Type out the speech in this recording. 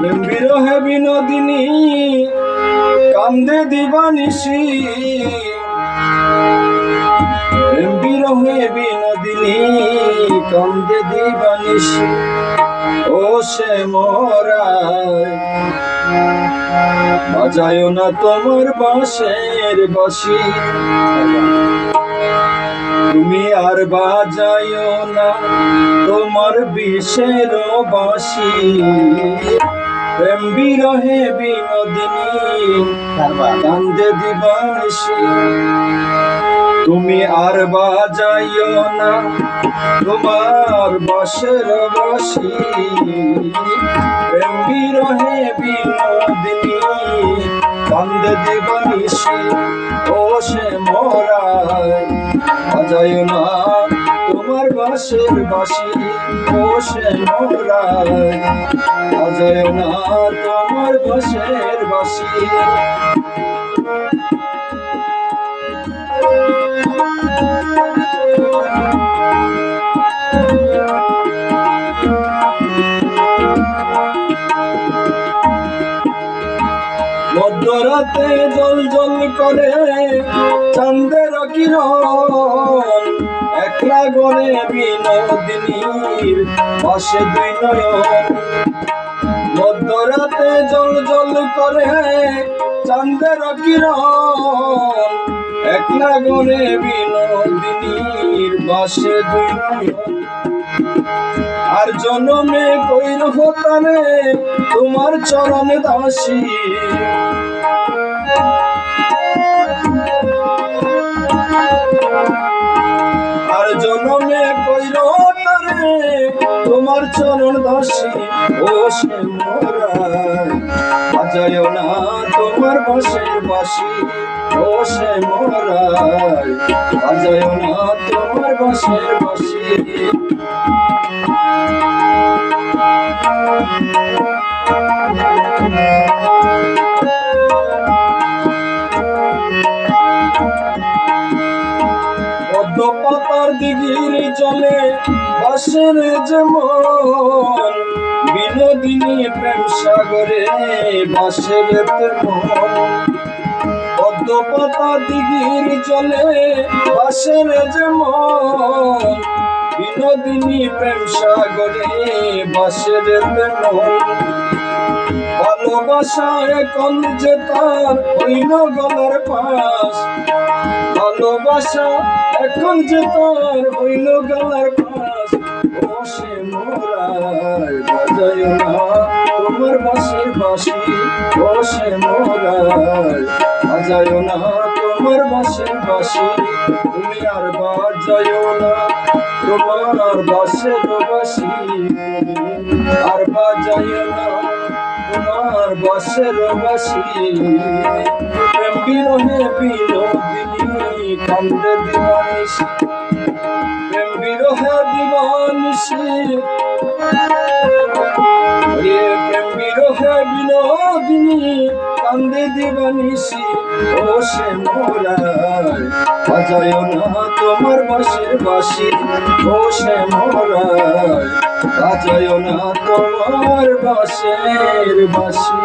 বিরহে বিনোদিনী, কান্দে দিবানিসি বিরহে বিনোদিনী, কান্দে দিবানিসি ও সে মোরায় বাজায় না তোমার বাঁশের বাঁশি। তুমি আর বাজায় না তোমার বিষের বাঁশি। প্রেম বিরহে বিনোদিনী কান্দে দিবানিসি তুমি আর বাজাইও না তোমার বাসের বাসি। প্রেম বিরহে বিনোদিনী কান্দে দিবানিসি ও সে মোরায় বাসের বাসি বসে মোরা অজয় না তোমার বসের বাসি মধ্যরাতে জল জল করে চান্দের কিরণ। একলা গড়ে বিনোদিনীর পাশে দুই নয়ন। মধ্যরাতে জল জল করে চান্দের কিরণ। একলা গড়ে বিনোদিনীর পাশে দুই নয়ন। আর জনমে কইর হতারে তোমার চরণে দাসী। জনমে কইর হতারে তোমার চরণ দাসী ও সে বাজায় না তোমার বসের বাসি ও সে বাজায় না তোমার বসের বাসি। দিঘির জলে বাসের যেমন, বিনোদিনী প্রেম সাগরে বাসের পদ্ম পাতা দিঘির জলে বাসের যেমন, বিনোদিনী প্রেম সাগরে বাসের ভালোবাসা এখন যে তার হইল গলার পাশ। ভালোবাসা, এখন যে তার হইল গলার পাশ ও সে মোরায় বাজায় না, তোমার বাসের বাসি ও সে মোরায় না, তোমার বাসের বাসি তুমি আর বাজায় না, তোমার বাসের বাসি আর বাজায় না, তোমার বাসের বাসি প্রেম বিরহে বিনোদিনী কান্দে দিবানিসি প্রেম বিরহে দিবানিসি ওরে প্রেম বিরহে বিনোদিনী কান্দে দিবানিসি ও সে মোরায় না তোমার বাসের বাসি। ও সে মোরায় বাজায় না তোমার বাসের বাসি।